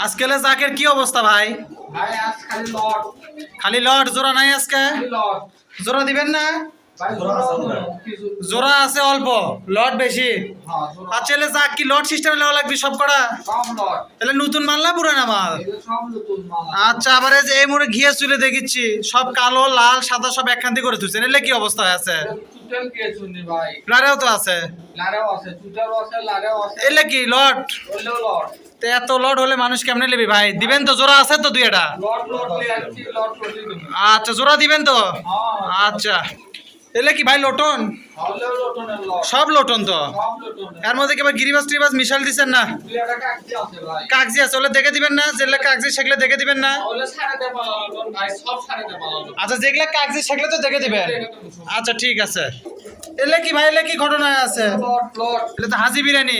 আজকেলে জাকের কি অবস্থা ভাই? খালি লট। জোড়া নাই আজকে? জোড়া দিবেন না? জোড়া আছে অল্প। লট বেশি। আর ছেলে যাক কি লট সিস্টেম লেওয়া লাগবে সব করা কম তাহলে নতুন মাল না পুরানা মাল। আচ্ছা আবার এই যে এই মোড়ে ঘিয়ে চুলে দেখিচ্ছি সব কালো লাল সাদা সব একখান্তি করে তুলছেন এলে কি অবস্থা আছে? লারেও তো আছে। এলে কি লট? এত লট হলে মানুষ কেমনে নেবে ভাই? দিবেন তো জোড়া আছে তো দুই এটা আচ্ছা জোড়া দিবেন তো? হ্যাঁ। আচ্ছা। এলে কি ভাই লটন? সব লটন তো? এর মধ্যে কি গিরিবাস টিরিবাস মিশাল দিচ্ছেন না? কাগজি আছে ওগুলো দেখে দিবেন না? যেগুলো কাগজি সেগুলো দেখে দিবেন না? আচ্ছা যেগুলো কাগজি সেগুলো তো দেখে দিবেন। আচ্ছা ঠিক আছে। এলে কি ভাই এলে কি ঘটনা আছে? এলে তো হাজি বিরিয়ানি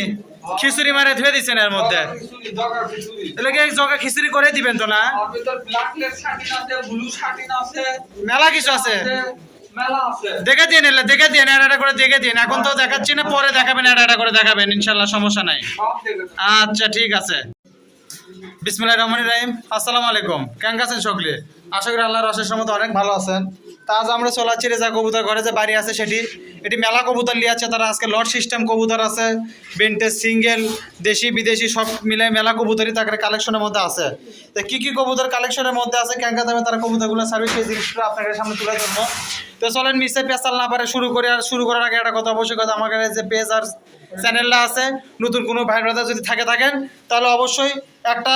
খিচুড়ি মারে ধুয়ে দিচ্ছেন এর মধ্যে। খিচুড়ি এলে কি এক জগা খিচুড়ি করে দিবেন তো না? মেলা কিছু আছে। দেখে দিন এলে দেখে দিন এটা করে দেখে দিন। এখন তো দেখাচ্ছি না পরে দেখাবেন এটা করে দেখাবেন ইনশাল্লাহ সমস্যা নাই। আচ্ছা ঠিক আছে। বিসমিল্লাহ রহমান রাহিম। আসসালামু আলাইকুম। কেমন আছেন সকলে? আশা করি আল্লাহর রসের সমত অনেক ভালো আছেন। তা আজ আমরা চলাচ্ছি রেজা কবুতর ঘরে যে বাড়ি আছে সেটি। এটি মেলা কবুতর নিয়ে আছে তারা আজকে লট সিস্টেম কবুতর আছে। বেন্টেজ সিঙ্গেল দেশি বিদেশি সব মিলে মেলা কবুতরই তাকে কালেকশনের মধ্যে আছে। তো কী কী কবুতর কালেকশনের মধ্যে আছে? ক্যাঙ্কা দামে তারা কবুতরগুলো সার্ভিস সেই জিনিসগুলো আপনাদের সামনে তুলে ধরবো। তো চলেন মিসে পেঁচাল না পারে শুরু করে আর শুরু করার আগে একটা কথা অবশ্যই কথা আমাদের যে পেজ আর চ্যানেলটা আছে নতুন কোনো ভাই ব্রাদার যদি থাকে থাকেন তাহলে অবশ্যই একটা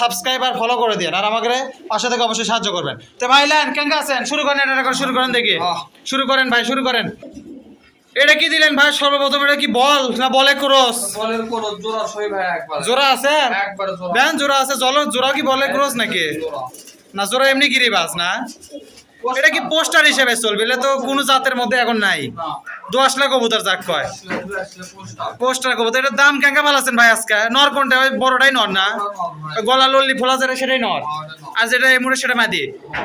সাবস্ক্রাইব আর ফলো করে দিন আর আমাকে পাশে থেকে অবশ্যই সাহায্য করবেন। তো ভাই লাইন কেন আছেন? শুরু করেন এটা করে শুরু করেন দেখি। শুরু করেন ভাই শুরু করেন। এটা কি দিলেন ভাই? সর্বপ্রথম এটা কি বল না বলে ক্রস? বলের কোনো জোড়া সই ভাই একবার। জোড়া আছে? একবার জোড়া। দেন জোড়া আছে জল জোড়া কি বলে ক্রস নাকি? না জোড়া এমনি গিরিবাস না? এটা কি পোস্টার হিসেবে চলবে? এটা তো কোনো জাতের মধ্যে এখন নাই। না। দোয়াশ লাখ কবুতর যাক কয়। পোস্টার কবুতর এটার দাম কেঙ্কা ভালো আছেন ভাই আজকে? নর কোনটা? ওই বড়টাই নর না? গলা লল্লি ফোলা যেটা সেটাই নর। আর যেটা এমুড়ে সেটা মাদি।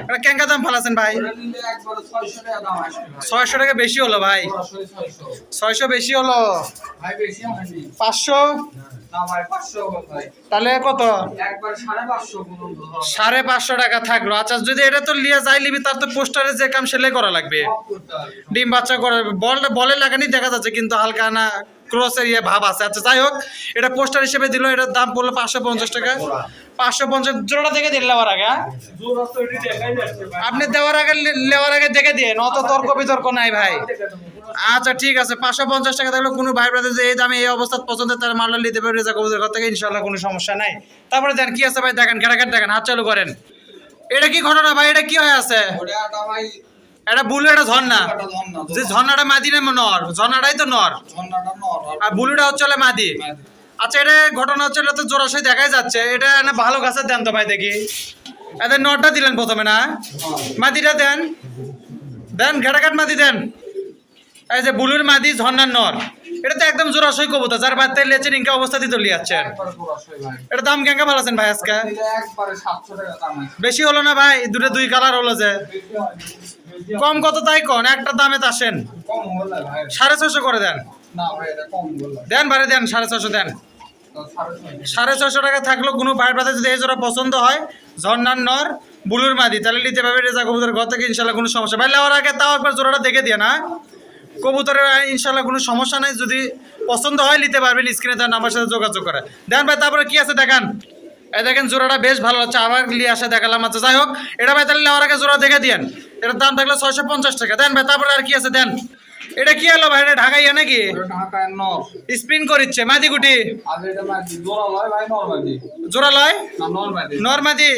এটা কেঙ্কা দাম ভালো আছেন ভাই? ছয়শো টাকা বেশি হলো ভাই। ছয়শো বেশি হলো। পাঁচশো? তাহলে কত? সাড়ে পাঁচশো টাকা থাকল। আচ্ছা যদি এটা তো লিয়ে যাই লিবি তার তো পোস্টারে যে কাম সেলাই করা লাগবে। ডিম বাচ্চা করে বলটা বলে লাগানি দেখা যাচ্ছে কিন্তু হালকা না ক্রসের ইয়ে ভাব আছে। আচ্ছা যাই হোক এটা পোস্টার হিসেবে দিল এটার দাম পড়ল পাঁচশো পঞ্চাশ টাকা। পাঁচশো পঞ্চাশ জোড়াটা দেখে দিন নেওয়ার আগে হ্যাঁ? আপনি দেওয়ার আগে নেওয়ার আগে দেখে দিয়ে অত তর্ক বিতর্ক নাই ভাই। আচ্ছা ঠিক আছে পাঁচশো পঞ্চাশ টাকা থাকলে কোনো ভাই ব্রাদার যে এই দামে এই অবস্থা পছন্দের তার মাল্লা নিতে পারে রেজা কবুদের ঘর থেকে ইনশাল্লাহ কোনো সমস্যা নাই। তারপরে দেন কি আছে ভাই দেখেন ঘেরাঘাট দেখেন হাত চালু করেন। এটা কি ঘটনা ভাই? এটা কি হয়ে আছে? এটা বুলু এটা ঝর্ণা? যে ঝর্ণাটা মাদি না নর? ঝর্ণাটাই তো নর। আর বুলুটা হচ্ছে মাদি। আচ্ছা এটা ঘটনা হচ্ছে এটা তো জোরাশয় দেখাই যাচ্ছে। এটা না ভালো গাছের দেন তো ভাই দেখি। এদের নরটা দিলেন প্রথমে না? মাদিটা দেন। দেন ঘেটাঘাট মাদি দেন। এই যে বুলুর মাদি ঝর্ণার নর। এটা তো একদম জোরাশয় কবুতর যার বাচ্চা লেচেন ইনকা অবস্থাতে তো লিয়াচ্ছেন। এটা দাম কেঙ্কা ভালো আছেন ভাই আজকে? বেশি হলো না ভাই দুটো দুই কালার হলো যে। কম কত তাই কন? একটা দামে তো আসেন। কম বললে ভাই। সাড়ে ছশো করে দেন। না ভাই এটা কম বললে দেন দেন সাড়ে ছশো দেন। সাড়ে ছশো টাকা থাকলেও কোনো ভাই ব্রাদার যদি এই জোড়া পছন্দ হয় ঝর্ণার নর বুলুর মাদি তাহলে নিতে পারবে রেজা কবুতরের ঘর থেকে ইনশাল্লাহ কোনো সমস্যা। ভাই নেওয়ার আগে তাও একবার জোড়াটা দেখে দিয়ে না কবুতরের ইনশাল্লাহ কোনো সমস্যা নাই। যদি পছন্দ হয়, নিতে পারবেন স্ক্রিনে তার নাম্বার সাথে যোগাযোগ করে। দেন ভাই, তারপরে কি আছে দেখান? এই দেখেন জোড়াটা বেশ ভালো হচ্ছে আবার নিয়ে আসে দেখালাম আচ্ছা যাই হোক, এটা ভাই তাহলে নেওয়ার আগে জোড়া দেখে দিয়েন। এটার দাম থাকলে ছয়শো পঞ্চাশ টাকা। দেন ভাই, তারপরে আর কি আছে দেন? এটা কি হলো ভাই? এটা ঢাকাইয়া নাকি? স্পিন করিচ্ছে। মাদি গুটি আর এটা মাদি। জোড়া লয় নর্মাদি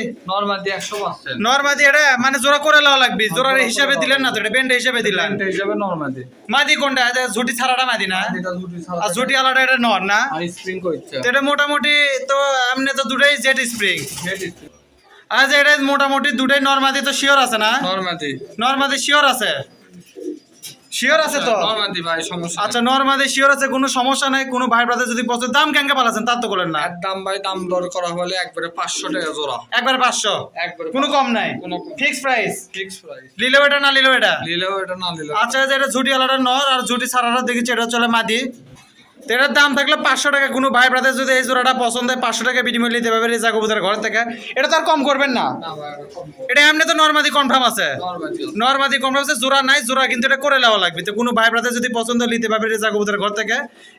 নর্মাদি এটা মানে জোড়া করে লওয়া লাগবে। জোড়ার হিসাবে দিলেন না তো এটা? বেন্ড হিসাবে দিলেন? মাদি। কোনটা? এটা ঝুটি ছাড়াটা মাদি না? আর ঝুটি আলাদা এটা নর না? আর স্প্রিং করছে তো এটা মোটামুটি তো এমনি তো দুটাই জেট স্প্রিং। যে এটা মোটামুটি দুটাই নর্মাদি তো শিওর আছে না? নর মাদি। নর্মাদি শিওর আছে? শিওর আছে তো? ভাই সমস্যা আচ্ছা নর্মাদি শিওর আছে কোনো সমস্যা নাই কোনো ভাই ব্রাদার যদি পছন্দ দাম কেঙ্কা পালাছেন তার তো বলেন না। দাম ভাই দাম দর করা হলে একবারে পাঁচশো টাকা জোড়া। একবারে পাঁচশো? একবারে কোনো কম নাই? কোনো ফিক্স প্রাইস ফিক্স প্রাইস লিলেও এটা না লিলেও এটা? নিলেও এটা না নিলেও আচ্ছা এটা। ঝুটি আলাদা নর আর ঝুটি ছাড়াটা দেখেছি এটা চলে মাদি। এটার দাম থাকলে পাঁচশো টাকা। কোনো ভাই ব্রাদার যদি এই জোড়াটা পছন্দ হয় পাঁচশো টাকা বিনিময় নিতে পারবে রেজা কবুতর ঘর থেকে। এটা তো আর কম করবেন না। এটা এমনি তো নর্মাদি কনফার্ম আছে। নর্মাদি কনফার্ম আছে জোড়া নাই জোড়া কিন্তু এটা করে নেওয়া লাগবে। তো কোনো ভাই ব্রাদার যদি পছন্দ নিতে পারবে রেজা কবুতর ঘর থেকে।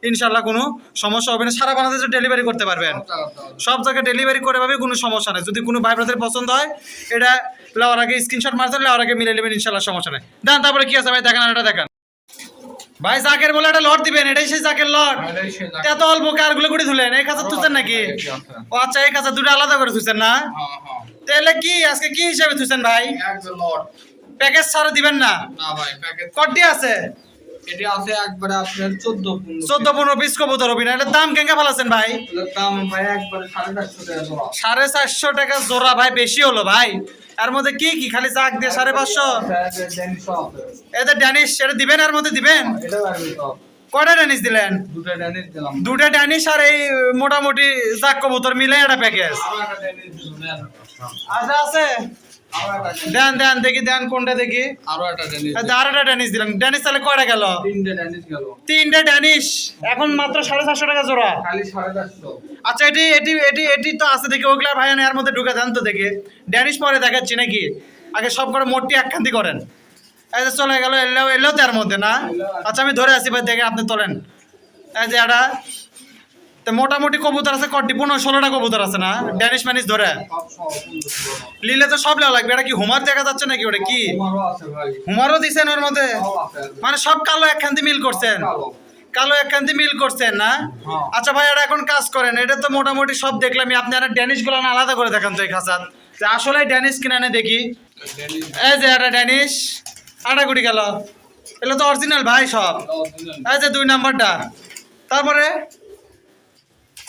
ইনশাল্লাহ কোনো সমস্যা হবে না। সারা বাংলাদেশে ডেলিভারি করতে পারবেন। সব জায়গায় ডেলিভারি করে পাবে কোনো সমস্যা নেই। যদি কোনো ভাই ব্রাদার পছন্দ হয় এটা লেওয়ার আগে স্ক্রিনশট মারতে লেওয়ার আগে মিলে নেবেন ইনশাল্লাহ সমস্যা নেই। দেন তারপরে কি আছে ভাই? দেখেন আর এটা দেখেন। ভাই জাকের বলে একটা লট দিবেন এটাই সেই জাকের লট। এত অল্প কারগুলো করে ধুলেন এই কাছে তুলছেন নাকি? ও আচ্ছা এই কাছে দুটো আলাদা করে ধুছেন না? হ্যাঁ হ্যাঁ। তাহলে কি আজকে কি হিসাবে ধুছেন ভাই? প্যাকেজ ছাড়া দিবেন না? না ভাই প্যাকেট কটি আছে? এটি আছে একবারে আপনার চোদ্দ পনেরো চোদ্দ পনেরো পিস কবুতর হবি না এটার দাম কেঙ্কা ফেলাছেন ভাই? দাম ভাই একবারে সাড়ে চারশো টাকা জোড়া। সাড়ে চারশো টাকা জোড়া ভাই বেশি হলো ভাই। এর মধ্যে কি কি? খালি চাক দিয়ে সাড়ে পাঁচশো? এটা ড্যানিশ এটা দিবেন এর মধ্যে দিবেন? কটা ড্যানিশ দিলেন? দুটো ড্যানিশ আর এই মোটামুটি চাক কবুতর মিলে একটা প্যাকেজ। আচ্ছা আছে? দেন দেন দেখি দেন কোনটা দেখি? আরও একটা ড্যানিশ আর আর একটা ড্যানিশ দিলাম। ড্যানিশ তাহলে কয়টা গেল? তিনটে ড্যানিশ গেল। তিনটে ড্যানিশ এখন মাত্র সাড়ে চারশো টাকা জোড়া। খালি সাড়ে চারশো। আচ্ছা এটি এটি এটি এটি তো আছে দেখি ওগুলা ভাই এর মধ্যে ঢুকে দেন তো দেখি। ড্যানিশ পরে দেখাচ্ছি নাকি? আগে সব করে মোটটি একখান্তি করেন। এই যে চলে গেল এলেও এলেও তো এর মধ্যে না? আচ্ছা আমি ধরে আছি ভাই দেখে আপনি তোলেন। এই যে এটা তো মোটামুটি কবুতর আছে কটি? পনেরো ষোলোটা কবুতর আছে না? ড্যানিশ ম্যানিশ ধরে। লিলে তো সব লেওয়া লাগবে। এটা কি হুমার দেখা যাচ্ছে নাকি ওটা কি? হুমারও দিছেন ওর মধ্যে? মানে সব কালো একখান্তি মিল করছেন। কালো। একখান্তি মিল করছেন না? হ্যাঁ। আচ্ছা ভাই এটা এখন কাজ করেন। এটা তো মোটামুটি সব দেখলাম। আপনি আর ড্যানিশগুলো আলাদা করে দেখান তো এই খাঁচাত। যে আসলে ড্যানিশ কিনা নে দেখি। এই যে এটা ড্যানিশ আটা কুড়ি গেল এগুলো তো অরিজিনাল ভাই সব। এই যে দুই নাম্বারটা। তারপরে?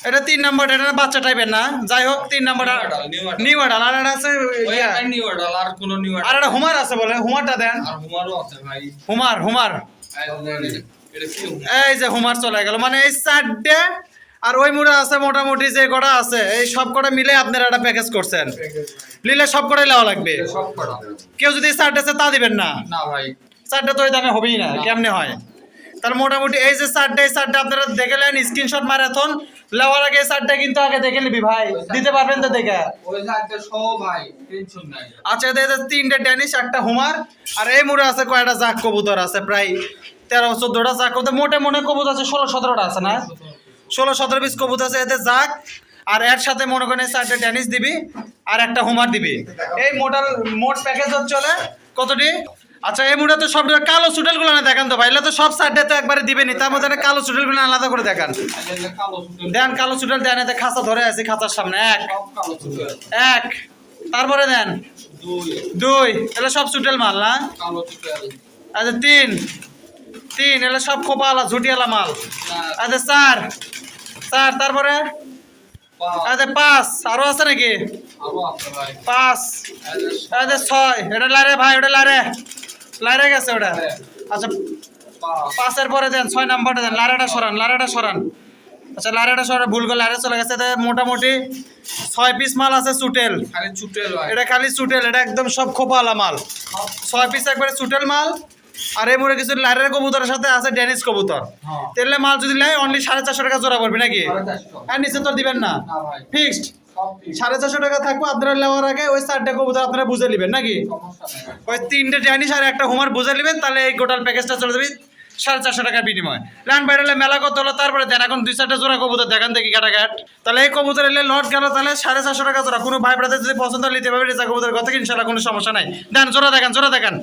এটা তিন নাম্বার এটা বাচ্চা টাইপের না। যাই হোক তিন নাম্বারটা। নিউ মডেল আর এটা আছে নিউ আর কোনো নিউ আর এটা হুমার আছে বলে হুমারটা দেন। আর হুমারও আছে ভাই। হুমার হুমার এই যে হুমার চলে গেল। মানে এই চারটে আর ওই মুড়া আছে মোটামুটি যে কটা আছে এই সব কটা মিলে আপনারা একটা প্যাকেজ করছেন। নিলে সব কটাই নেওয়া লাগবে। কেউ যদি চারটে আছে তা দিবেন না। না ভাই। চারটে তো ওই দামে হবেই না কেমনে হয়? তাহলে মোটামুটি এই যে চারটে এই চারটে আপনারা দেখে নেন স্ক্রিনশট ম্যারাথন লেওয়ার আগে এই চারটে কিন্তু আগে দেখে নিবি ভাই দিতে পারবেন তো দেখে। ওই সাইডটা সব ভাই টেনশন নাই। আচ্ছা এদের এদের তিনটে ড্যানিশ একটা হুমার আর এই মুড়ে আছে কয়টা জাক কবুতর আছে? প্রায় তেরো চোদ্দটা জাক কবুতর মোটে মনে কবুতর আছে ষোলো সতেরোটা আছে না? ষোলো সতেরো পিস কবুতর আছে এতে জাক আর এর সাথে মনে করেন চারটে টেনিস দিবি আর একটা হুমার দিবি। এই মোটাল মোট প্যাকেজ চলে কতটি? আচ্ছা এই মুড়ে তো সব কালো সুটেলগুলো না দেখান তো ভাই। তো সব চারটে তো একবারে দিবেনি তার মধ্যে কালো সুটেলগুলো আলাদা করে দেখান। দেন কালো সুটেল দেন এতে খাঁচা ধরে আছে খাঁচার সামনে এক। এক। তারপরে দেন? দুই। দুই এগুলো সব সুটেল মাল না? আচ্ছা তিন। তিন এগুলো সব খোপাওয়ালা ঝুটিয়ালা মাল। আচ্ছা চার। চার তারপরে? আচ্ছা পাঁচ। আরও আছে নাকি? পাঁচ। আচ্ছা ছয়। এটা লারে ভাই ওটা লারে। লারে গেছে ওটা। আচ্ছা পাঁচের পরে দেন ছয় নাম্বারটা দেন লারেটা সরান লারেটা সরান। আচ্ছা লারেটা সরান ভুল করে লারে চলে গেছে। মোটামুটি ছয় পিস মাল আছে খালি চুটেল এটা খালি সুটেল এটা একদম সব খোপাওয়ালা মাল। ছয় পিস একবারে সুটেল মাল আর এই মোড়ে কিছু লারের কবুতরের সাথে আছে ড্যানিশ কবুতর। হ্যাঁ। তেলে মাল যদি নেয় অনলি সাড়ে চারশো টাকা জোড়া পড়বে নাকি? আর নিচে তো দিবেন না। ফিক্সড সাড়ে চারশো টাকা থাকব, আপনারা নেওয়ার আগে ওই চারটে কবুতর আপনারা বুঝে নেবেন, নাকি? ওই তিনটে ড্যানিশ আর একটা হোমার বুঝে নেবেন, তাহলে এই গোটাল প্যাকেজটা চলে যাবে সাড়ে চারশো টাকার বিনিময়। ল্যান্ড বাইরে মেলা কত হলো, তারপরে দেন, এখন দুই চারটা জোড়া কবুতর, দেখান দেখি কাটাঘাট তাহলে এই কবুতর এলে লট গেল তাহলে সাড়ে চারশো টাকা জোড়া, কোনো ভাই ব্রাদার যদি পছন্দ নিতে পারবে রেজা কবুতর কথা ইনশাল্লাহ কোনো সমস্যা নাই। দেন, জোড়া দেখান জোড়া দেখান।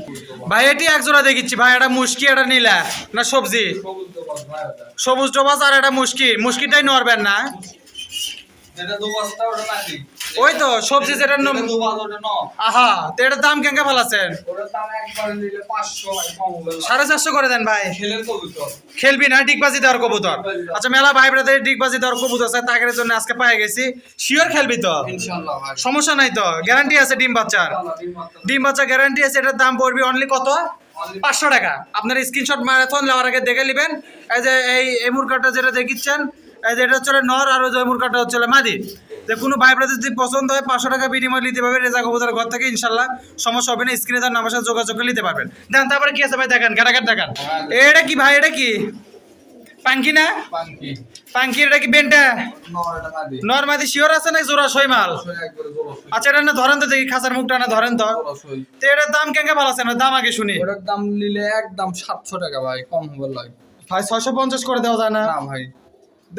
ভাই, এটি এক জোড়া দেখিচ্ছি, ভাই, এটা মুশকি, এটা নীলা, না সবজি? সবুজ ডোবাস, আর এটা মুশকি। মুশকিটাই নড়বেন না যেটা দোবাসটা ওটা নাকি ওই তো সবজি যেটা যেটা ন- দোবাস ওটা ন আহা তো এটার দাম কেঙ্কা ফেলাছেন? সাড়ে চারশো করে দেন ভাই। খেলবি না ডিগবাজি দেওয়ার কবুতর। আচ্ছা মেলা ভাই ব্রাদের ডিগবাজি দেওয়ার কবুতর আছে তাকের জন্য আজকে পাই গেছি। শিওর খেলবি তো? সমস্যা নাই তো? গ্যারান্টি আছে ডিম বাচ্চার? ডিম বাচ্চা। গ্যারান্টি আছে এটার দাম পড়বে অনলি কত? পাঁচশো টাকা। আপনার স্ক্রিনশট ম্যারাথন নেওয়ার আগে দেখে নেবেন। এই যে এই এমুর কার্ডটা যেটা দেখিচ্ছেন এটা হচ্ছে নর আর যে এমুর হচ্ছে মাদি। যে কোনো ভাই ব্রাদের যদি পছন্দ হয় পাঁচশো টাকা বিনিময় নিতে পারবেন রেজা কবুতর ঘর থেকে ইনশাল্লাহ সমস্যা হবে না। স্ক্রিনে তার নামের সাথে যোগাযোগ করে নিতে পারবেন। দেন তারপরে কি আছে ভাই দেখেন ঘাটাঘাট দেখান। এটা কি ভাই এটা কি? পাঙ্কি না? পাঙ্কি। এটা কি বেনটা? নর্মাদি শিওর আছে না জোড়া সই মাল? আচ্ছা এটা না ধরেন তো দেখি খাসার মুখটা না ধরেন তো। তো এটার দাম কেঙ্গে ভালো আছে? না দাম আগে শুনি। ওটার দাম নিলে একদম সাতশো টাকা ভাই কম হবে লাগে ভাই ছয়শো পঞ্চাশ করে দেওয়া যায় না? না ভাই।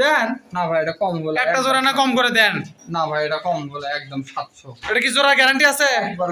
দেন? না ভাই এটা কম বলে একটা জোড়া না কম করে দেন? না ভাই এটা কম বলে একদম সাতশো। এটা কি জোড়া গ্যারান্টি আছে?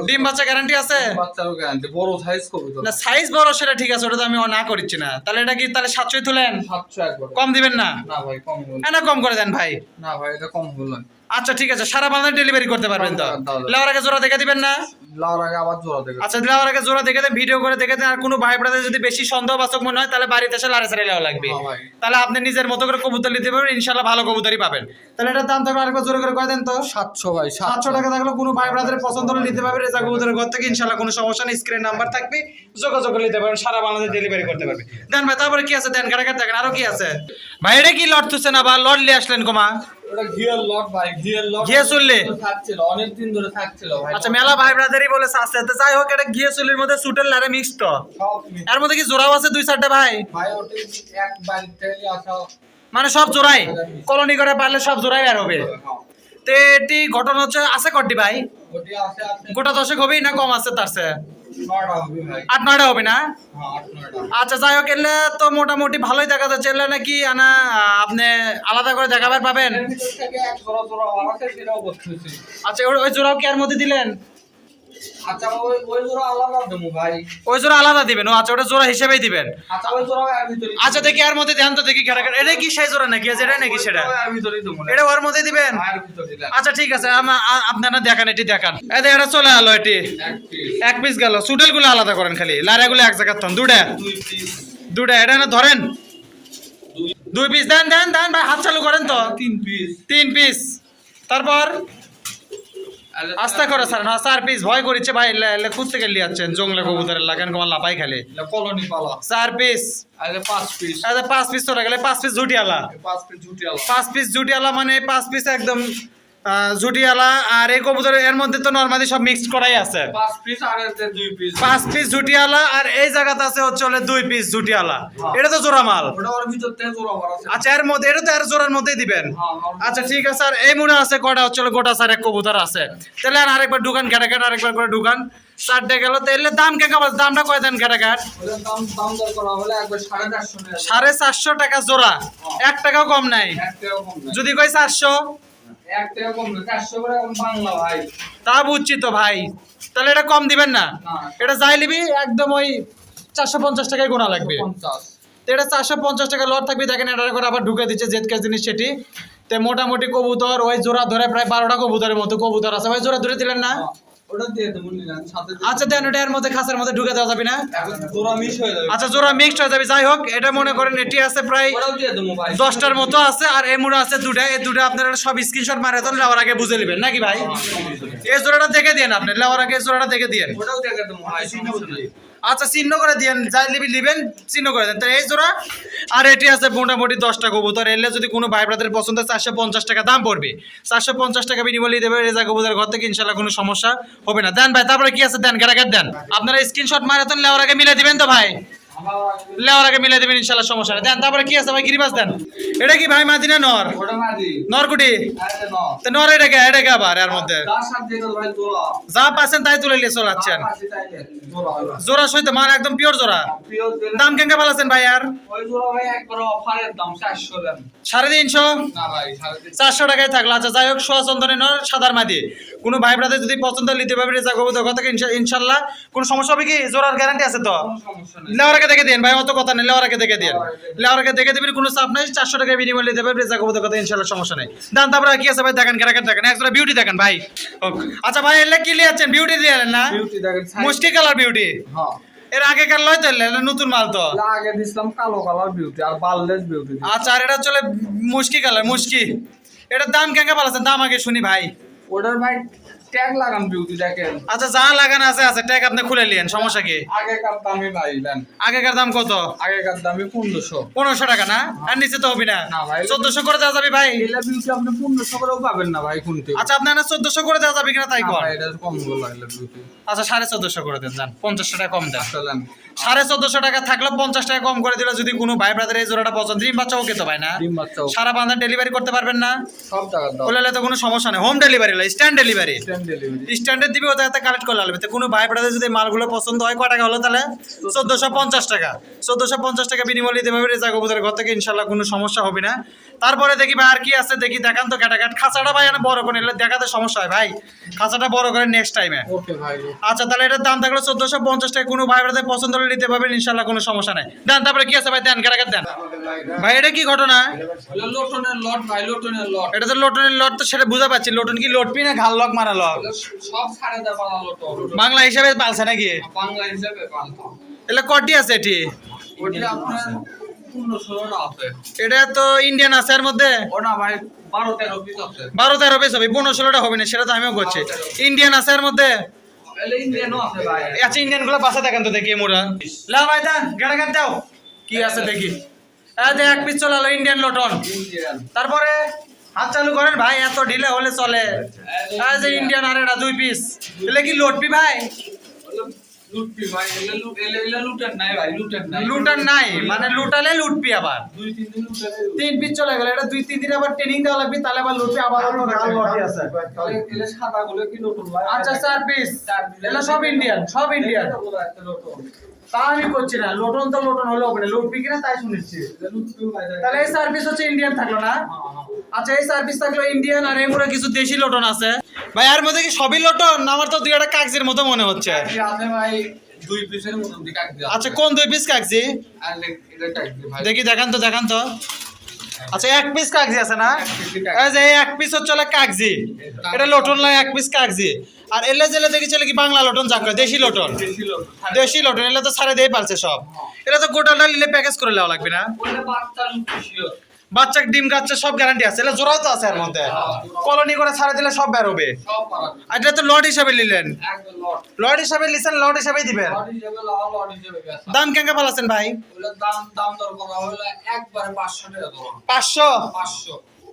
ডিম বাচ্চা গ্যারান্টি আছে? বাচ্চারও গ্যারান্টি বড় সাইজ করবে তো। না সাইজ বড় সেটা ঠিক আছে ওটা তো আমি না করছি না। তাহলে এটা কি তাহলে সাতশোই তুলেন? সাতশো একবার কম দিবেন না? না ভাই কম না কম করে দেন ভাই। না ভাই এটা কম বলে আচ্ছা ঠিক আছে সারা বাংলাদেশ ডেলিভারি করতে পারবেন তো। লেওয়ার আগে জোড়া দেখে দিবেন না? লাউর আগে আবার জোড়া দেবে আচ্ছা লেওয়ার আগে জোড়া দেখে দেন ভিডিও করে দেখে দেন আর কোনো ভাই ব্রাদার যদি বেশি সন্দেহবাচক মনে হয় তাহলে বাড়িতে এসে লারে সারে লেওয়া লাগবে। হ্যাঁ তাহলে আপনি নিজের মতো করে কবুতর নিতে পারবেন ইনশাল্লাহ ভালো কবুতরই পাবেন। তাহলে এটার দাম থাকবে আরেকবার জোরে করে কয় দেন তো? সাতশো ভাই সাতশো। টাকা থাকলে কোনো ভাই ব্রাদারের পছন্দ হলে নিতে পারবে রেজা কবুতরের ঘর থেকে। ইনশাল্লাহ কোনো সমস্যা নেই স্ক্রিন নাম্বার থাকবে যোগাযোগ করে নিতে পারবেন সারা বাংলাদেশ ডেলিভারি করতে পারবে। দেন ভাই তারপরে কি আছে? দেন কাটাকাট দেখেন আরও কি আছে? ভাই এটা কি তুলছেন আবার লট নিয়ে আসলেন কমা ওটা ঘিয়ের লট ভাই ঘিয়ের লট ঘিয়ে চললে? থাকছিল অনেক দিন ধরে থাকছিল ভাই। আচ্ছা মেলা ভাই ব্রাদারই বলে তো যাই হোক এটা ঘিয়ে চুলির মধ্যে সুটের লারে মিক্সড তো। এর মধ্যে কি জোড়াও আছে দুই চারটে ভাই? ভাই ওটা এক বাড়ির আসা মানে সব জোড়াই। কলোনি করে পারলে সব জোড়াই বের হবে। হ্যাঁ। তো এটি ঘটনা হচ্ছে আছে কটি ভাই? গোটা দশেক হবেই না কম আছে তার ভাই। আট নয়টা হবে না? হ্যাঁ আচ্ছা যাই হোক এলে তো মোটামুটি ভালোই দেখা যাচ্ছে। এলে নাকি আনা আপনি আলাদা করে দেখাবার পাবেন? আচ্ছা ওই জোড়াও কি আর মধ্যে দিলেন? আচ্ছা ওই ওই জোড়া আলাদা দেবো ভাই। ওই জোড়া আলাদা দিবেন ও আচ্ছা ওটা জোড়া হিসেবেই দিবেন। আচ্ছা ওই জোড়া এর ভিতরে আচ্ছা দেখি এর মধ্যে ধ্যান তো দেখি এটা কি সেই জোড়া নাকি? এটা নাকি সেটা? এটা ওর মধ্যে দিবেন? দিলাম। আচ্ছা ঠিক আছে আপনারা দেখান এটি দেখান। এই এটা চলে আলো এটি। এক পিস গেল। আলাদা করেন খালি। লারা গুলো এক জায়গায় থন। দুটা দুটা এটা না ধরেন? দুই দুই পিস দেন দেন দেন ভাই হাত চালু করেন তো। তিন পিস তিন পিস তারপর? আস্তে করে স্যার না স্যার পিস ভয় করিচ্ছে ভাই খুঁজতে গেলি যাচ্ছেন জঙ্গলে কবুতরের লাগান কমার লাপাই খেলে। কলোনি পালা। চার পিস পাঁচ পিস আচ্ছা পাঁচ পিস চলে গেলে পাঁচ পিস জুটিয়ালা পাঁচ পিস জুটিয়ালা পাঁচ পিস জুটিয়ালা মানে পাঁচ পিস একদম জুটিয়ালা আর এই কবুতর এর মধ্যে তো নর্মালি সব মিক্সড করাই আছে। পাঁচ পিস আর জুটিয়ালা আর এই জায়গাতে আছে হচ্ছে হলে দুই পিস জুটিয়ালা এটা তো জোড়া মাল। আচ্ছা এর মধ্যে এটা তো এর জোড়ার মধ্যেই দিবেন? হ্যাঁ, হ্যাঁ। আচ্ছা ঠিক আছে। আর এই মনে আছে কটা হচ্ছে গোটা স্যার এক কবুতর আছে। তাহলে আর আরেকবার ঢুকান ঘেটা ঘেটা আরেকবার করে ঢুকান। চারটে গেল। তাহলে দাম কে দামটা কয় দেন ঘেটা সাড়ে চারশো টাকা জোড়া। এক টাকাও কম নাই। যদি কই চারশো? তা বুঝছি তো ভাই। তাহলে এটা কম দিবেন না? এটা যাই নিবি একদম ওই চারশো পঞ্চাশ টাকায় গোনা লাগবে। তো এটা চারশো পঞ্চাশ টাকা লট থাকবে দেখেন এটা করে আবার ঢুকে দিচ্ছে জেদ জিনিস সেটি। তো মোটামুটি কবুতর ওই জোড়া ধরে প্রায় বারোটা কবুতরের মতো কবুতর আছে। ওই জোড়া ধরে দিলেন না। হ্যাঁ, আচ্ছা দেন ওটা এর মধ্যে খাসের মধ্যে ঢুকে দেওয়া যাবে না? হয়ে আচ্ছা জোড়া মিক্সড হয়ে যাবে। যাই হোক এটা মনে করেন এটি আছে প্রায় দশটার মতো আছে আর এই মুড়ে আছে দুটা। এই দুটা আপনারা সব স্ক্রিনশট মারে আগে বুঝে নেবেন। নাকি ভাই? এই জোড়াটা দেখে দিন আপনি লেওয়ার আগে জোড়াটা দেখে দিন ওটাও দেখে দেবো। আচ্ছা চিহ্ন করে দিয়েন, যাই লিবি, লিবেন, চিহ্ন করে দেন। তো এই জোড়া, আর এটি আছে মোটামুটি দশটা কবুতর। এলে যদি কোনো ভাই ব্রাদের পছন্দ চারশো পঞ্চাশ টাকা দাম পড়বে। চারশো পঞ্চাশ টাকা বিনিময় দেবে রেজা কবুতর ঘর থেকে, ইনশাল্লাহ কোনো সমস্যা হবে না। দেন ভাই, তারপরে কি আছে? দেন কারাগার দেন। আপনারা স্ক্রিনশট মারাতন নেওয়ার আগে মিলে দিবেন তো ভাই? আমার আগে- মিলে দেবেন ইনশাল্লাহ সমস্যা নেই। দেন তারপরে কি আছে ভাই? গিরিবাস দেন। এটা কি ভাই মাদিনা নর? নরকুটি? না তো নর এটাকে আবার এর মধ্যে? জোড়া। যা পাচ্ছেন তাই তুলে নিয়ে চলাচ্ছেন। জোড়া জোড়া সহিত মার একদম পিওর জোড়া। প্রিয় দিলে দাম কেঙ্গে পালাছেন ভাই আর? জোড়া সাড়ে তিনশো? না চারশো টাকায় থাকল। আচ্ছা যাই হোক সোয়া চন্দনের নর সাদার মাদি। কোনো ভাই ব্রাদের যদি পছন্দ নিতে পারবে রেজা কবুতর ইনশাল্লাহ কোনো সমস্যা হবে কি? জোড়ার গ্যারান্টি আছে তো? লেওয়ার আগে দেখে দিন ভাই অত কথা নেই লেওয়ার আগে দেখে দিন লেওয়ার আগে দেখে দিবেন কোনো চাপ নাই চারশো টাকা বিনিময় নিতে পারবে রেজা কবুতর কথা ইনশাল্লাহ সমস্যা নেই। দাম তারপরে কি আছে ভাই দেখেন কেরাকের দেখেন একজোড়া বিউটি দেখেন ভাই। আচ্ছা ভাই এলে কি লিয়াচ্ছেন বিউটি দিয়ে না? মুষ্টি কালার বিউটি হ্যাঁ। এর আগেকার লয় তো নতুন মাল তো? আগে দিছিলাম কালো কালার বিউটি আর বাললেস বিউটি আচ্ছা আর এটা চলে মুশকি কালার মুশকি। এটার দাম কেঙ্গে পালাছেন দাম আগে শুনি ভাই। ওটার ভাই ট্যাগ লাগান বিউটি দেখেন। আচ্ছা যা লাগানো আছে আছে ট্যাগ আপনি খুলে নিয়েন সমস্যা কি? আগেকার দামে ভাই আগেকার দাম কত? আগেকার দামে পনেরোশো। পনেরোশো টাকা না? আর নিচে তো হবি না। না ভাই। চোদ্দশো করে দেওয়া যাবে ভাই? এলা বিউটি আপনি পনেরোশো করেও পাবেন না ভাই কোনটি আচ্ছা আপনার না চোদ্দশো করে দেওয়া যাবে কিনা তাই কর। এটা কম বলো এলা বিউটি আচ্ছা সাড়ে চোদ্দশো করে দেন টাকা কম দেন। চলেন সাড়ে চোদ্দশো টাকা থাকলে পঞ্চাশ টাকা কম করে দিলে যদি কোনো ভাই ব্রাদার এই জোড়াটা পছন্দ ডিম বাচ্চা ওকে তো ভাই না? সারা বান্ধা ডেলিভারি করতে পারবেন না? সব টাকার বলে তো কোনো সমস্যা নেই। Home delivery stand delivery stand দিবে ওটা কালেক্ট করে লাগবে তো কোনো ভাই ব্রাদার যদি মালগুলো পছন্দ হয় কয় টাকা হলো তাহলে? চোদ্দোশো পঞ্চাশ টাকা। চোদ্দোশো পঞ্চাশ টাকা বিনিময় দিতে পারবে রেজা কবুতরের ঘর থেকে ইনশাল্লাহ কোনো সমস্যা হবে না। তারপরে দেখি ভাই আর কি আছে দেখি দেখান তো ক্যাটাকাট খাঁচাটা ভাই বড় করে নিলে দেখাতে সমস্যা হয় ভাই। খাঁচাটা বড় করে নেক্সট টাইমে আচ্ছা তাহলে এটার দাম থাকল চোদ্দোশো পঞ্চাশ টাকা। কোনো ভাই ব্রাদার পছন্দ হলে নিতে পারবেন ইনশাল্লাহ কোনো সমস্যা নেই। দেন তারপরে কি আছে ভাই? দেন ক্যাটাকাট দেন। ভাই এটা কি ঘটনা? হলো লোটনের লট ভাই লোটনের লট এটা তো লোটনের লট তো সেটা বুঝা পাচ্ছি। লোটন কি লোটপি না ঘাল লক মারা লক বাংলা হিসাবে পালছে নাকি? বাংলা হিসেবে পালতাম এলে কটি আছে এটি? এটা তো ইন্ডিয়ান আছে এর মধ্যে? বারো তেরো পিস হবে পনেরো ষোলোটা হবে না সেটা তো আমিও করছি ইন্ডিয়ান আছে এর মধ্যে? আচ্ছা ইন্ডিয়ানগুলো বাসা দেখেন তো দেখি মোরা। লা ভাই দেন গেড়ে গেট দাও। কি আছে দেখি। এক পিস চলালো ইন্ডিয়ান লটন। তারপরে হাত চালু করেন ভাই এত ঢিলে হলে চলে। যে ইন্ডিয়ান আর এটা দুই পিস এলে কি লোটপি ভাই? নাই ভাই লুটেন নাই। লুটার নাই মানে লুটালে লুটপি আবার। তিন পিস চলে গেল এটা দুই তিন দিন আবার ট্রেনিং দেওয়া লাগবে তাহলে আবার আবার আছে। আচ্ছা চার পিস এগুলো সব ইন্ডিয়ান সব ইন্ডিয়ান তা আমি করছি না। লোটন তো লোটন হলো ওখানে। না লুটপি কিনা তাই শুনেছি। তাহলে এই সার্ভিস হচ্ছে ইন্ডিয়ান থাকল না? আচ্ছা এই সার্ভিস থাকল ইন্ডিয়ান আর এগুলো কিছু দেশি লোটন আছে। ভাই আর মধ্যে কি সবই লোটন? আমার তো দুই একটা কাগজের মতো মনে হচ্ছে। আছে ভাই দুই পিসের আচ্ছা কোন দুই পিস কাগজি? দেখি দেখান তো দেখান তো। আচ্ছা এক পিস কাগজি আছে না? এই যে এক পিস হচ্ছে হলো কাগজি। এটা লটন লাগে এক পিস কাগজি। আর এলে জেলে দেখি চলে কি বাংলা লটন যা করে দেশি লটন। দেশি লটন এলে তো সারা দিয়ে পারছে সব। এটা তো গোটালটা নিলে প্যাকেজ করে নেওয়া লাগবে না? বাচ্চা ডিম গাচ্ছে সব গ্যারান্টি আছে। এটা জোড়াও তো আছে এর মধ্যে। কলোনি করে ছাড়া দিলে সব বের হবে। এটা তো লট হিসাবে নিলেন। লট হিসাবে নিছেন লট হিসাবেই দিবেন। দাম কেঙ্কা পালাছেন ভাই? দাম দাম দর হলো একবারে পাঁচশো।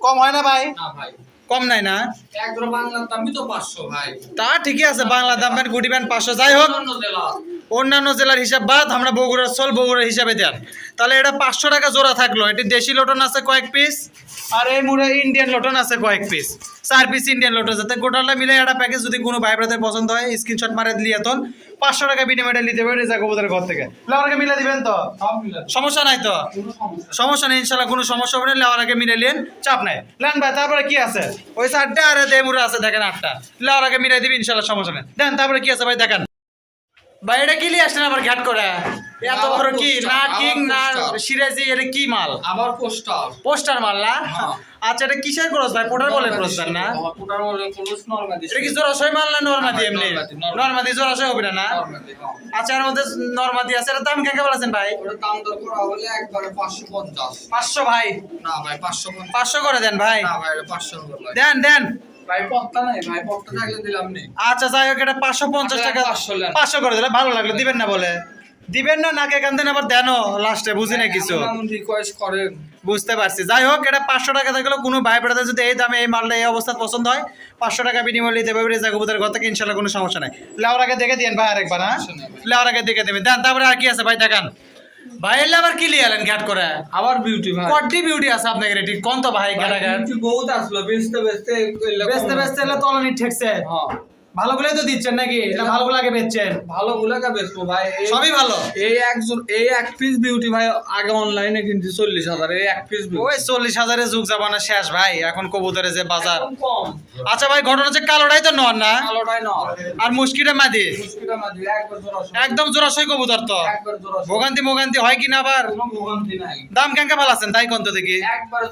কম হয় না ভাই? না ভাই। কম নাই না? তো ঠিকই আছে বাংলা দাম প্যান্ট গুটি প্যান্ট পাঁচশো। যাই হোক অন্যান্য জেলার হিসাব বাদ আমরা বগুড়ার চল বগুড়ার হিসাবে দেন। তাহলে এটা পাঁচশো টাকা জোড়া থাকল। এটি দেশি লটন আছে কয়েক পিস আর এই মুড়ে ইন্ডিয়ান লটন আছে কয়েক পিস চার পিস ইন্ডিয়ান লটন যাতে গোটালটা মিলে একটা প্যাকেজ যদি কোনো ভাই ব্রাদের পছন্দ হয় স্ক্রিনশট মারে দিয়ে পাঁচশো টাকা বিনিময়টা নিতে পারবে রেজা কবুতরের ঘর থেকে। লেওয়ার আগে মিলে দিবেন তো? সমস্যা নাই তো? সমস্যা নেই। ইনশাল্লাহ কোনো সমস্যা হবে না লেওয়ার আগে মিলে নিন চাপ নাই। লেন ভাই তারপরে কি আছে? ওই আটটা আর দেমুরা আছে দেখেন আটটা। লেওয়ার আগে মিলে দিবি ইনশাল্লাহ সমস্যা নেই। দেন তারপরে কি আছে ভাই দেখেন। ভাই এটা কি নিয়ে আসছেন আবার ঘাট করে? এত বড় কি? না কিং না সিরাজি এটা কি মাল? আবার পোস্টার। পোস্টার মাল না? হ্যাঁ। আচ্ছা এটা কিসের ক্রস ভাই? পোটার বলে ক্রস দেন না? পুটার বলে ক্লোজ নরমাদি। এটা কি জোরাশয় মাল না নরমাদি এমনি? নরমাদি, জোরাশয় হবে না না? হ্যাঁ। আচ্ছা এর মধ্যে নরমাদি আছে এটা দাম কেমন বলেছেন ভাই? ওটা দাম দর করা হলে একবারে পাঁচশো পঞ্চাশ। পাঁচশো ভাই? না ভাই পাঁচশো পঞ্চাশ। পাঁচশো করে দেন ভাই। না ভাই এটা পাঁচশো করে। দেন দেন। আচ্ছা যাই হোক এটা পাঁচশো পঞ্চাশ টাকা পাঁচশো পাঁচশো করে দিলে ভালো লাগল দিবেন না বলে। দিবেন না নাকে কান দেন আবার দেনও লাস্টে বুঝি না কিছু। রিকোয়েস্ট করেন। বুঝতে পারছি। যাই হোক এটা পাঁচশো টাকা থাকলে কোনো ভাই ব্রাদার যদি এই দামে এই মালটা এই অবস্থা পছন্দ হয় পাঁচশো টাকা বিনিময় নিতে পারবে রেজা কবুতরের ঘর থেকে ইনশাল্লাহ কোনো সমস্যা নাই। লেওয়ার আগে দেখে দিন ভাই আরেকবার হ্যাঁ। লেওয়ার আগে দেখে দেবেন। দেন তারপরে আর কি আছে ভাই দেখান। ভাই এলে আবার কি লিয়ালেন ঘাট করে? আবার বিউটি ভাই। কটি বিউটি আছে আপনাকে রেটি কোন তো ভাই ঘাটা ঘাট বহুত আসলো বেচতে বেচতে বেচতে বেচতে এলে তলানি ঠেকছে। হ্যাঁ। ভালোগুলোই তো দিচ্ছেন নাকি? না ভালোগুলো আগে বেচছেন? ভালো গুলাকা বেচবো ভাই। সবই ভালো? এই একজন এই এক পিস বিউটি ভাই আগে অনলাইনে কিনছি চল্লিশ হাজার। এই এক পিস ওই চল্লিশ হাজারের যুগ যাবানা শেষ ভাই এখন কবুতরে যে বাজার। আচ্ছা ভাই ঘটনা হচ্ছে কালোটাই তো নন না? কালোটাই না আর মুশকিটা মাদি? একদম জোরাশয় কবুতর তো? ভোগান্তি মোগান্তি হয় কিনা আবার? কোনো দাম কেঙ্কা ভালো আছেন তাই কন্ত দেখি? একবার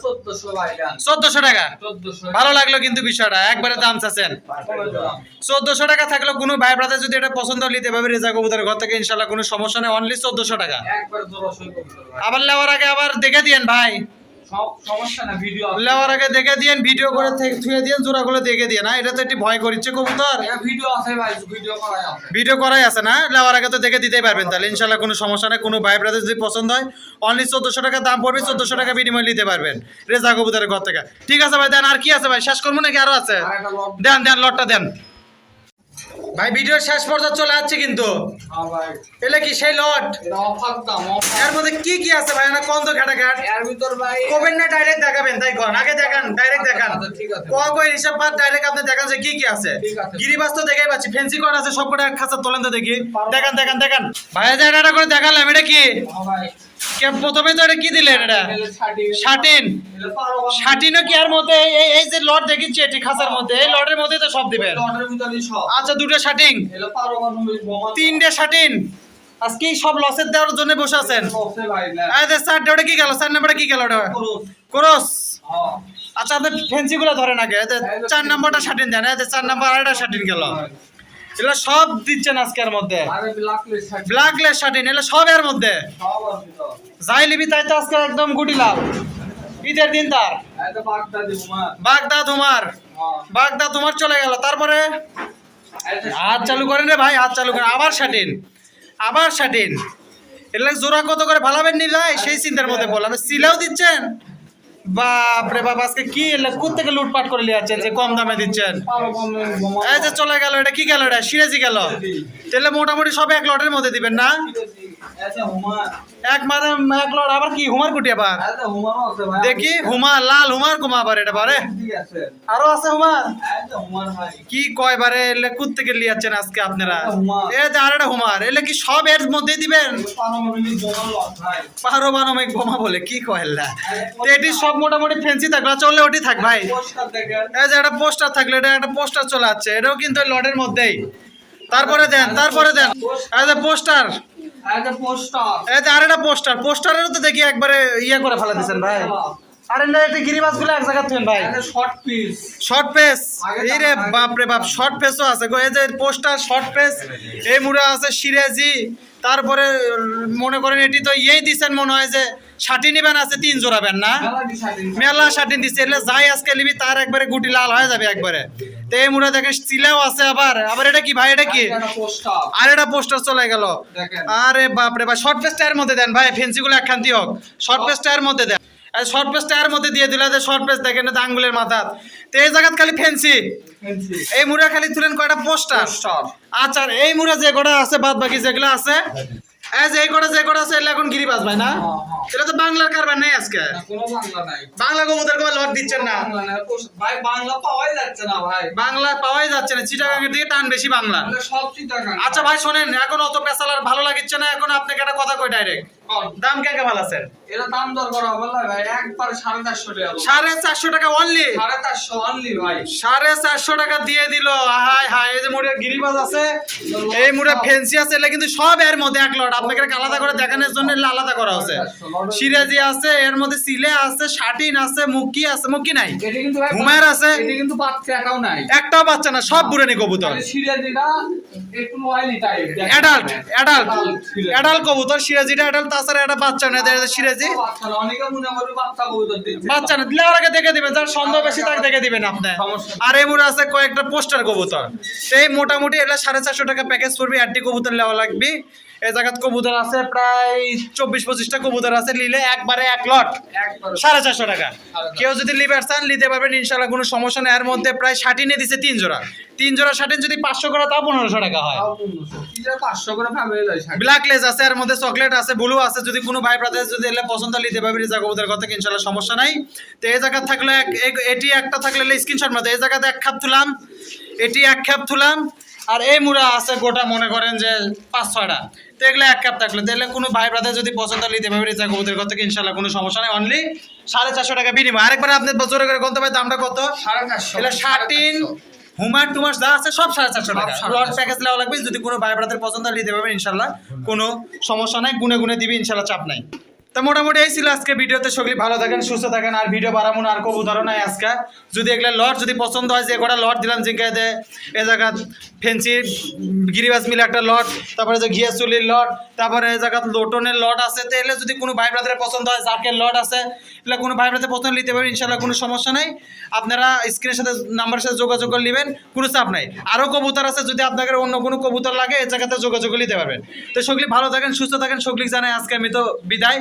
চোদ্দশো টাকা? ভালো লাগল কিন্তু বিষয়টা একবারে দাম চাচ্ছেন। চোদ্দশো টাকা থাকলে কোনো ভাই ব্রাদার যদি এটা পছন্দ নিতে পারবে রেজা কবুতরের ঘর থেকে ইনশাল্লাহ কোনো সমস্যা নেই অনলি চোদ্দশো টাকা। কবুতর আবার নেওয়ার আগে আবার দেখে দিয়েন ভাই। লেওয়ার আগে দেখে দিয়েন ভিডিও করে থুয়ে দিয়েন জোড়াগুলো দেখে দিয়ে না এটা তো একটি ভয় করিচ্ছে কবুতর। ভিডিও করাই আছে। না? লেওয়ার আগে তো দেখে দিতেই পারবেন তাহলে ইনশাল্লাহ কোনো সমস্যা নেই কোনো ভাই ব্রাদার যদি পছন্দ হয় অনলি চোদ্দশো টাকা দাম পড়বে চোদ্দশো টাকা বিনিময় নিতে পারবেন রেজা কবুতরের ঘর থেকে। ঠিক আছে ভাই দেন আর কি আছে ভাই? শেষ করব নাকি? আরও আছে? দেন দেন লটটা দেন। ভাই ভিডিওর শেষ পর্যন্ত চলে আসছে কিন্তু। হ্যাঁ ভাই। এলে কি সেই লট? এটা। এর মধ্যে কি কি আছে ভাই? না কোন তো ঘাটা ঘাট এর ভিতর ভাই কবেন না ডাইরেক্ট দেখাবেন তাই কোন? আগে দেখান ডাইরেক্ট দেখান। আচ্ছা, ঠিক কই হিসাব বাদ ডাইরেক্ট আপনি দেখান যে কি কি আছে। গিরিবাস তো দেখেই পাচ্ছি ফেন্সি করা আছে সব কটা এক খাঁচা তোলেন তো দেখি। দেখান দেখান দেখান। ভাইয়া যে এটা করে দেখালাম এটা কি? হ্যাঁ ভাই। কে প্রথমে তো এটা কি দিলেন এটা? শাটিন শাটিনও কি আর মধ্যে এই এই যে লট দেখিচ্ছি এটি খাঁচার মধ্যে। এই লটের মধ্যে তো সব দিবেন। আচ্ছা দুটো শাটিং তিনটে শাটিন আজকে সব লসের দেওয়ার জন্য বসে আছেন। চারটে ওটা কি গেল? চার নাম্বারটা কি গেল ওটা ক্রস। হ্যাঁ। আচ্ছা আপনি ফেন্সি গুলো ধরেন আগে। এই চার নাম্বারটা শাটিন দেন। চার নাম্বার আরেকটা শাটিন গেল। এগুলো সব দিচ্ছেন আজকের মধ্যে। ব্ল্যাকলিস্ট শাটিন ব্ল্যাকলেস শাটিন এগুলো সব এর মধ্যে। যাই লিবি তাই তো আজকে একদম গুটি লাল। ঈদের দিন তার। বাগদা মা বাগদা তোমার হ্যাঁ। বাগদা তোমার চলে গেল। তারপরে হাত চালু করেন রে ভাই হাত চালু করেন। আবার শাটিন আবার শাটিন এগুলো জোড়া কত করে ভালাবেন নি ভাই? সেই চিন্তার মধ্যে বললাম সিলাও দিচ্ছেন? বাপ রে বাপ, আজকে কি এলে? কোন থেকে লুটপাট করে নিয়ে যাচ্ছেন? যে কম দামে দিচ্ছেন? এই যে চলে গেল, এটা কি গেল এটা সিরাজি গেল। তাহলে মোটামুটি সব এক লটের মধ্যে দিবেন না? এক মানে এক লট আবার কি? হুমার কুটি আবার? এটা ভাই। দেখি হুমা লাল হুমার কুমা আবার এটা বারে আরও আছে হুমার এটা হুমার কি কয় বারে এলে কুত থেকে লিয়াচ্ছেন আজকে আপনারা? হুমার। এ যে আর একটা হুমার এলে কি সব এর মধ্যে দিবেন? পারমাণবিক বোমা বলে কি কয়লা এটি সব মোটামুটি ফেন্সি থাকল চললে ওটি থাক ভাই। পোস্টার এই যে একটা পোস্টার থাকল এটা একটা পোস্টার চলে যাচ্ছে এটাও কিন্তু লটের মধ্যেই। তারপরে দেন তারপরে দেন। এই যে পোস্টার। এটা আর একটা পোস্টার। পোস্টারেরও তো দেখি একবারে ইয়ে করে ফেলা ভাই। আরে না এটা গিরিবাসগুলো এক জায়গা তুলেন ভাই। শর্ট পিস শর্ট পেস এই রে বাপ রে বাপ শর্ট পেসও আছে গো। এই যে পোস্টার শর্ট পেস এই মুড়ে আছে সিরাজি। তারপরে মনে করেন এটি তো ইয়েই দিছেন মনে হয় যে ষাটি নিবেন আছে তিন জোড়াবেন না? মেলা শাটিন দিচ্ছে এলে যাই আজকে নিবি তার একবারে গুটি লাল হয়ে যাবে একবারে। তো এই মুড়া দেখেন চিলাও আছে আবার। আবার এটা কি ভাই এটা কি? আর এটা পোস্টার চলে গেল। আরে বাপ রে ভাই শর্ট পেস্ট টায়ার মধ্যে দেন ভাই ফেন্সি গুলো একখান্তি হোক শর্ট পেস্ট টায়ার মধ্যে দেন। শর্ট পেস্ট টায়ার মধ্যে দিয়ে দিলে যে শর্ট পেস্ট দেখেন এটা আঙ্গুলের মাথা। তো এই জায়গাত খালি ফেন্সি। এই মুড়া খালি তুলেন কয়টা? পোস্টার। পোস্টার। আচ্ছা এই মুড়া যে কটা আছে বাদ বাকি যেগুলো আছে এই যে এই কটা যে কটা আছে এখন গিরিবাজ ভাই না? হ্যাঁ, হ্যাঁ। এটা তো বাংলার কারবার নেই আজকে? বাংলা কোনো লট দিচ্ছেন না? বাংলা ভাই বাংলা পাওয়াই যাচ্ছে না ভাই। বাংলা পাওয়াই যাচ্ছে না চিটাগাঙ্গের দিকে টান বেশি বাংলা। সব চিন্তা আচ্ছা ভাই শোনেন এখন অত পেশাল আর ভালো লাগছে না এখন আপনাকে একটা কথা কই ডাইরেক্ট দাম কে কে ভালো আছেন? দাম দর করা হবে না ভাই একবার সাড়ে চারশো টাকা সাড়ে চারশো টাকা অনলি সাড়ে চারশো অনলি ভাই। সাড়ে চারশো টাকা দিয়ে দিল হাই হাই এই যে মুড়ে গিরিবাজ আছে এই মুড়ে ফেন্সি আছে এগুলো কিন্তু সব এর মধ্যে এক লট আপনাকে আলাদা করে দেখানোর জন্য আলাদা করা সিরাজি আছে এর মধ্যে সিলে আছে শাটিন আছে মুক্কি আছে মুক্কি নাই? এটা কিন্তু আছে? এটা কিন্তু বাচ্চা একাও নাই। একটাও বাচ্চা না সব বুড়েনি কবুতর। সিরিয়ালিটা একটু oily type adult adult adult কবুতর সিরাজিটা অ্যাডাল্ট তাছাড়া একটা বাচ্চা সিরাজি। বাচ্চা না, দিলে ওর দেখে দিবেন যার সন্দেহ বেশি তাকে দেখে দিবেন আপনি। আর এই মুড়ে আছে কয়েকটা পোস্টার কবুতর। এই মোটামুটি এটা সাড়ে চারশো টাকা প্যাকেজ পড়বে আটটি কবুতর নেওয়া লাগবে। এই জায়গাত কবুতর আছে প্রায় চব্বিশ পঁচিশটা কবুতর আছে নিলে একবারে এক লট। সাড়ে চারশো টাকা। কেউ যদি লিভার চান নিতে পারবেন ইনশাল্লাহ কোনো সমস্যা নেই। এর মধ্যে প্রায় ষাটিনে দিছে তিন জোড়া। তিন জোড়া ষাটিন যদি পাঁচশো করে তাও পনেরোশো টাকা হয়। ব্ল্যাক লেজ আছে এর মধ্যে চকলেট আছে ব্লু আছে যদি কোনো ভাই ব্রাদার যদি এলে পছন্দ নিতে পারবে রেজা কবুতর কথা ইনশাল্লাহ সমস্যা নাই। তো এই জায়গা থাকলে এটি একটা থাকলে স্ক্রিনশট মতো এই জায়গাতে এক খাপ তুলাম এটি এক খাপ তুলাম আর এই মুড়া আছে গোটা মনে করেন যে পাঁচ ছয়টা। তো এগুলো এক কাপ থাকলে তাহলে কোনো ভাই ব্রাদার যদি পছন্দ নিতে পারবে রেজা কবুতর কথা ইনশাল্লাহ কোনো সমস্যা নাই অনলি সাড়ে চারশো টাকা বিনিময়। আরেকবার আপনি জোরে করে ভাই দামটা কত? সাড়ে চারশো। এগুলো শার্টিন হুমার টুমার যা আছে সব সাড়ে চারশো টাকা। লট প্যাকেজ নেওয়া লাগবে যদি কোনো ভাই ব্রাদের পছন্দ নিতে পারবেন ইনশাল্লাহ। কোনো সমস্যা নাই গুনে গুনে দিবি ইনশাল্লাহ চাপ নাই। তো মোটামুটি এই ছিল আজকে ভিডিওতে। সকলে ভালো থাকেন, সুস্থ থাকেন। আর ভিডিও বাড়াবো না, আর কবুতরও নাই আজকে। যদি এগুলো লট যদি পছন্দ হয়, যে কটা লট দিলাম জিজ্ঞাসা দে। এ জায়গা ফেন্সি, গিরিবাস মিলে একটা লট, তারপরে যে ঘিয়া চুলির লট, তারপরে এ জায়গা লোটনের লট আছে। তো এলে যদি কোনো ভাই ব্রাদারের পছন্দ হয়, জাকের লট আছে এগুলো কোনো ভাই ব্রাদার পছন্দ নিতে পারেন ইনশাল্লাহ কোনো সমস্যা নেই। আপনারা স্ক্রিনের সাথে নাম্বারের সাথে যোগাযোগ করে নেবেন, কোনো চাপ নাই। আরও কবুতর আছে, যদি আপনাদের অন্য কোনো কবুতর লাগে, এ জায়গাতে যোগাযোগ নিতে পারবেন। তো সকলে ভালো থাকেন, সুস্থ থাকেন। সকলে জানাই আজকে আমি তো বিদায়।